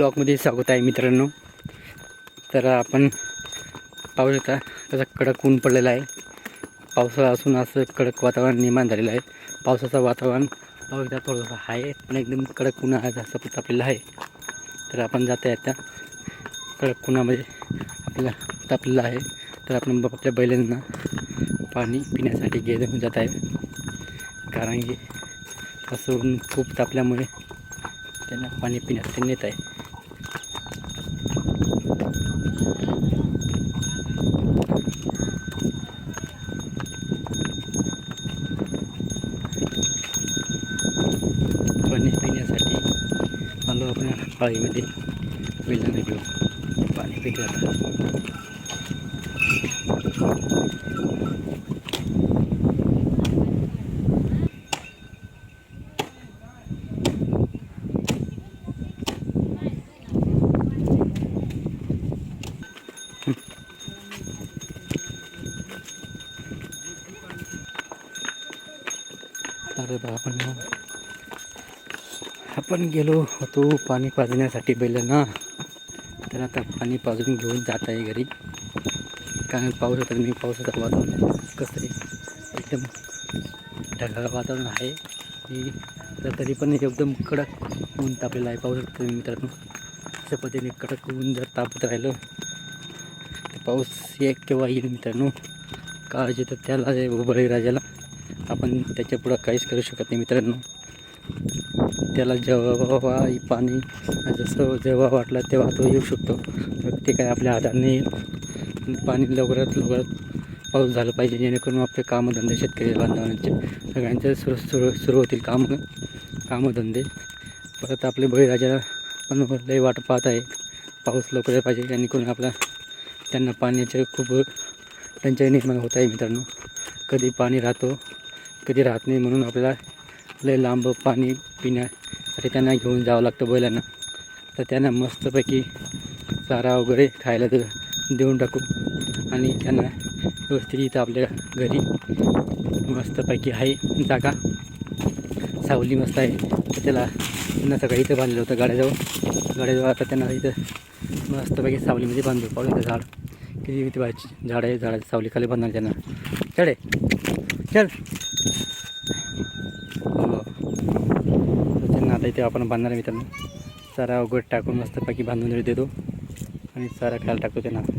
ब्लॉकमध्ये स्वागत आहे मित्रांनो. तर आपण पाहू शकता त्याचा कडक ऊन पडलेला आहे. पावसाळा असून असं कडक वातावरण निर्माण झालेलं आहे. पावसाचं वातावरण पाहू शकता थोडंसं आहे पण एकदम कडक ऊन असं जास्त तापलेलं आहे. तर आपण जाता येत्या कडक उन्हामध्ये आपल्याला तापलेलं आहे. तर आपण आपल्या बैलांना पाणी पिण्यासाठी घेऊन जात आहे. कारण की असं खूप तापल्यामुळे त्यांना पाणी पिण्यासाठी नेत आहे. पाणी पिण्यासाठी आलो आपण पाळीमध्ये बैलांना घेऊन पाणी पित जातात अरे बा आपण आपण गेलो होतो पाणी पाजण्यासाठी बैलांना तर आता पाणी पाजून घेऊन जात आहे घरी. कारण पाऊस होता मी पावसाचं वातावरण कसं आहे एकदम ढगाळ वातावरण आहे. आणि तरी पण एकदम कडक ऊन तापलेलं आहे पाऊस तुम्ही मित्रांनो. अशा पद्धतीने कडक ऊन जर तापत राहिलं तर पाऊस एक केव्हा येईल मित्रांनो? काळजी तर त्याला बळीराजाला आपण त्याच्या पुढं काहीच करू शकत नाही मित्रांनो. त्याला जेव्हा पाणी जसं जेव्हा वाटलं तेव्हा तो येऊ शकतो. ते काय आपल्या हाताने नाही पाणी लवकरात लवकरात पाऊस झालं पाहिजे जेणेकरून आपले कामधंदे शेतकरी बांधवांचे सगळ्यांचे सुरू सुरू सुरू होतील काम कामधंदे. परत आपले बळीराजाला पण लई वाट पाहत आहे. पाऊस लवकर पाहिजे जेणेकरून आपला त्यांना पाण्याचे खूप टंचाई निर्माण होत आहे मित्रांनो. कधी पाणी राहतो कधी राहत नाही म्हणून आपल्याला लय लांब पाणी पिण्यासाठी त्यांना घेऊन जावं लागतं बैलांना. तर त्यांना मस्तपैकी चारा वगैरे खायला तर देऊन टाकू. आणि त्यांना व्यवस्थित इथं आपल्या घरी मस्तपैकी आहे जागा. सावली मस्त आहे. त्याला त्यांना सकाळी इथं बांधलेलं होतं गाड्याजवळ. गाड्याजवळ आता त्यांना इथं मस्तपैकी सावलीमध्ये बांधू पाहू झाड. किती किती बाहेरची झाड आहे झाडाच्या सावलीखाली बांधणार त्यांना. चढे. चल हो तर त्यांना आता इथे आपण बांधणार आहे मित्रांनो. चारा वगैरे टाकून मस्तपैकी बांधून देतो. आणि चारा खायला टाकतो त्यांना.